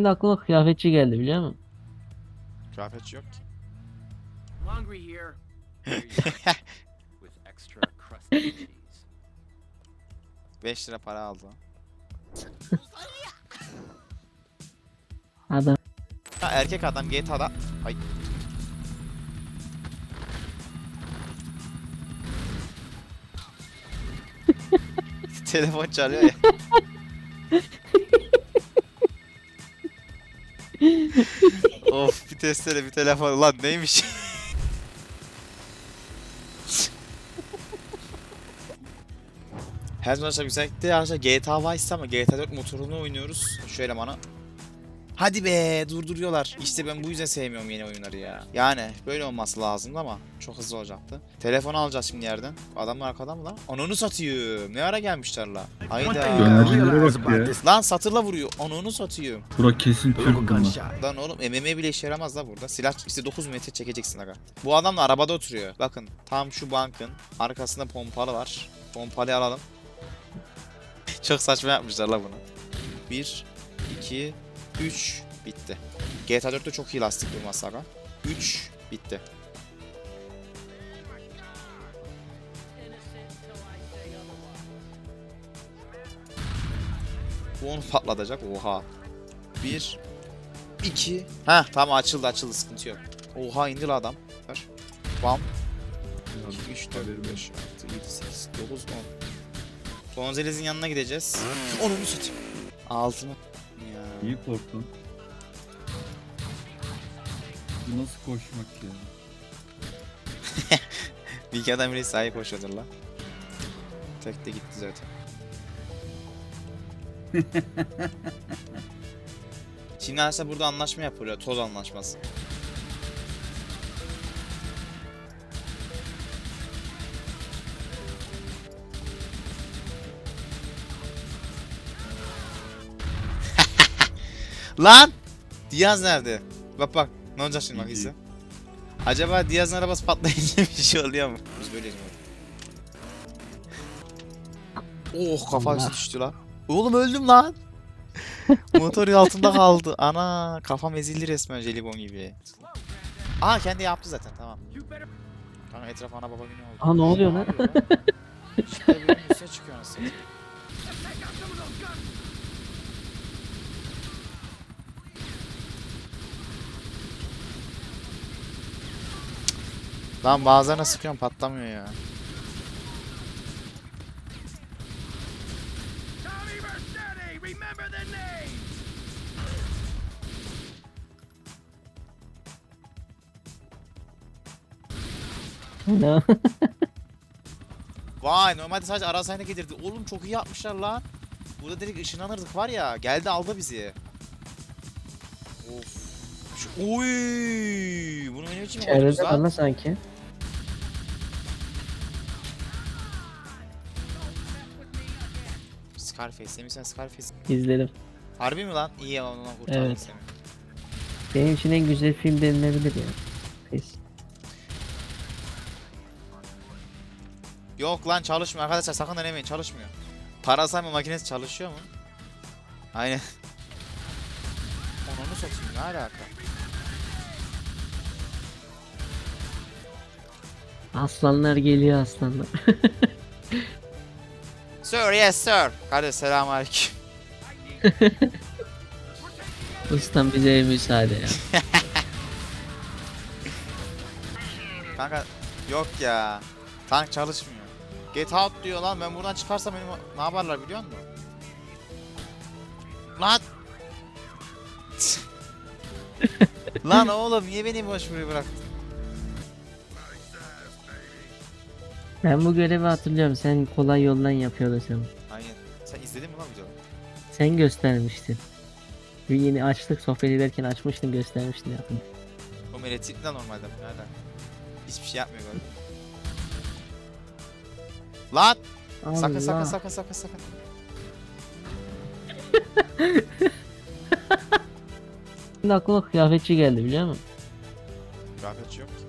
Şimdi aklıma kıyafetçi geldi biliyor musun? Kıyafetçi yok ki. Hungry here. With extra crusty cheese. 5 lira para aldı. Adam Ha erkek adam GTA'da. Ay. Telefon çalıyor ya. of bir testere bir telefon lan neymiş? Her zaman güzellikte arkadaşlar GTA Vice ama GTA 4 motorunu oynuyoruz. Şu elemana. Hadi be durduruyorlar. İşte ben bu yüzden sevmiyorum yeni oyunları ya. Yani böyle olması lazımdı ama çok hızlı olacaktı. Telefon alacağız şimdi yerden. Adamlar arkadan mı lan? Ananı satıyor. Ne ara gelmişler la? Hayda. Bak ya. Lan satırla vuruyor. Ananı satıyor. Bura kesin Türk bunlar. Lan oğlum MMA bile işe yaramaz la burada. Silah işte 9 metre çekeceksin aga. Bu adam da arabada oturuyor. Bakın tam şu bankın arkasında pompalı var. Pompalıyı alalım. Çok saçma yapmışlar la bunu. 1, 2, 3 bitti. GTA 4'te çok iyi lastik durması aga. 3 bitti. Bu onu patlatacak. Oha. 1 2 Ha tamam açıldı açıldı sıkıntı yok. Oha indi la adam. Ver. Bam. 2 3 4 5 6 7 8 9 10. Gonzalez'in yanına gideceğiz. Onu mu satayım? Altını. İyi korktun. Bu nasıl koşmak ya? Bir adam bile sahip koşuyordur la. Tek de gitti zaten. Aslında burada anlaşma yapılıyor. Toz anlaşması. Lan! Diaz nerede? Bak bak. Ne olacak şimdi bak izle. Acaba Diaz'ın arabası patlayınca bir şey oluyor mu? Biz böyleyiz mi? Oh kafa Allah. düştü lan. Oğlum öldüm lan. Motor altında kaldı. Ana kafam ezildi resmen jelibon gibi. Aa kendi yaptı zaten tamam. Kanka etraf ana baba günü oldu. Aa, ne oluyor lan? İşte bir üstüne çıkıyor anasını satayım. take out some of those guns. Lan bazılarına sıkıyorum patlamıyor ya. Ne? Vay normalde sadece ara sahne gelirdi. Oğlum çok iyi yapmışlar lan. Burada direkt ışınlanırdık var ya. Geldi aldı bizi. Of. Şu, oy! Koydunuz Çevrede lan? bana sanki. Scarface. Semih sen Scarface. İzledim. Harbi mi lan? İyi ya ondan kurtardım Evet. seni. Benim için en güzel film denilebilir ya. Pes. Yok lan çalışmıyor arkadaşlar sakın denemeyin çalışmıyor. Para sayma makinesi çalışıyor mu? Aynen. Onu satayım ne alaka? Aslanlar geliyor aslanlar. Sir yes sir. Kardeş selamünaleyküm. Ustam bize müsaade ya. Kanka yok ya. Tank çalışmıyor. Get out diyor lan ben buradan çıkarsam benim ne yaparlar biliyor musun? Lan! lan oğlum niye beni boş buraya bıraktın? Ben bu görevi hatırlıyorum. Sen kolay yoldan yapıyordun sen. Aynen. Sen izledin mi lan videoyu? Sen göstermiştin. Bir yeni açtık sohbet ederken açmıştın göstermiştin yapın. O elektrikli de normalde bu nereden? Hiçbir şey yapmıyor böyle. Lan! Sakın sakın sakın sakın sakın. Şimdi aklıma kıyafetçi geldi biliyor musun? Kıyafetçi yok ki.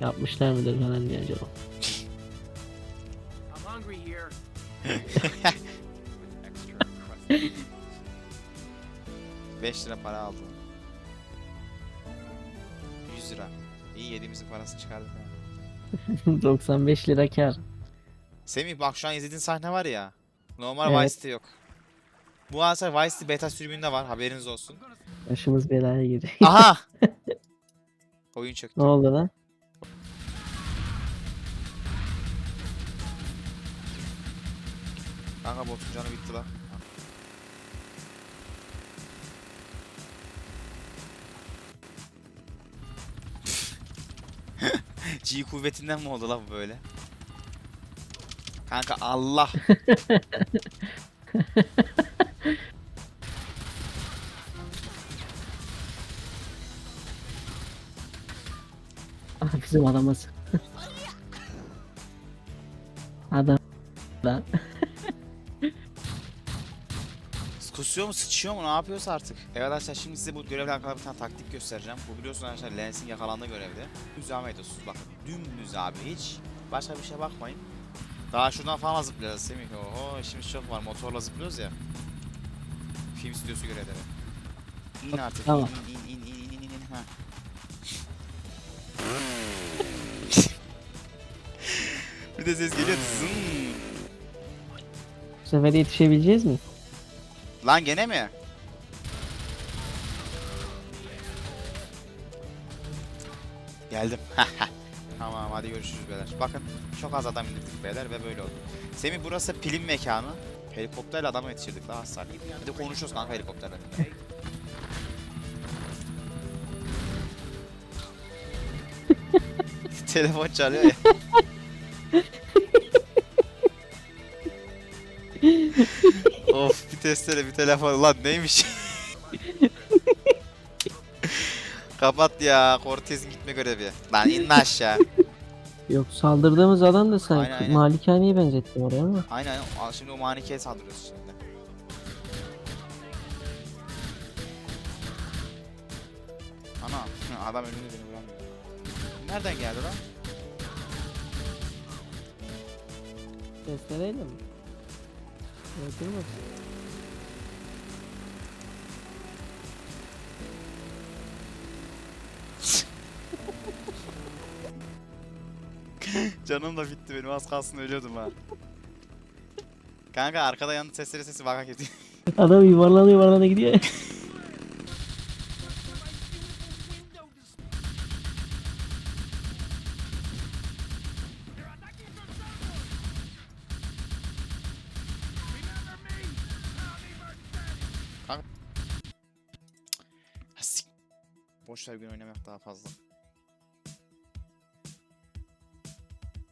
Yapmışlar mıdır falan diye acaba. 5 lira para aldım. 100 lira. İyi yediğimizin parasını çıkardık ya. 95 lira kar. Semih bak şu an izlediğin sahne var ya. Normal Evet. Vice City yok. Bu aslında Vice City beta sürümünde var haberiniz olsun. Başımız belaya girdi. Aha! Oyun çöktü. ne oldu lan? Kanka botun canı bitti lan. G kuvvetinden mi oldu lan bu böyle? Kanka Allah. Ah bizim adamız. Adam lan. Kusuyor mu sıçıyor mu ne yapıyorsa artık. Evet arkadaşlar şimdi size bu görevle alakalı bir tane taktik göstereceğim. Bu biliyorsunuz arkadaşlar Lens'in yakalandığı görevde. Düz devam ediyorsunuz bakın. Dümdüz abi hiç. Başka bir şeye bakmayın. Daha şuradan falan zıplayacağız Semih. Oho işimiz çok var. Motorla zıplıyoruz ya. Film stüdyosu görevleri. İn artık. Tamam. İn in in in in in in. Ha. bir de ses geliyor. Zın. Bu sefer yetişebileceğiz mi? Lan gene mi? Geldim. tamam hadi görüşürüz beyler. Bakın çok az adam indirdik beyler ve böyle oldu. Semih burası pilin mekanı. Helikopterle adamı yetiştirdik daha hasar. Bir de konuşuyoruz kanka helikopterle. Telefon çalıyor ya. Of bir testere bir telefon lan neymiş? Kapat ya Cortez'in gitme görevi. Lan in aşağı. Yok saldırdığımız adam da sanki Aynen, aynen. malikaneye benzettim oraya ama. Aynen aynen. Al şimdi o manikeye saldırıyoruz şimdi. Ana adam önümde beni vuramıyor. Nereden geldi lan? Testereyle mi? Öldürmez. Canım da bitti benim az kalsın ölüyordum ha. Kanka arkada yandı testere sesi vaka gidiyor. Adam yuvarlanıyor yuvarlanıyor gidiyor. Ha, sik- Boş ver gün oynamak daha fazla.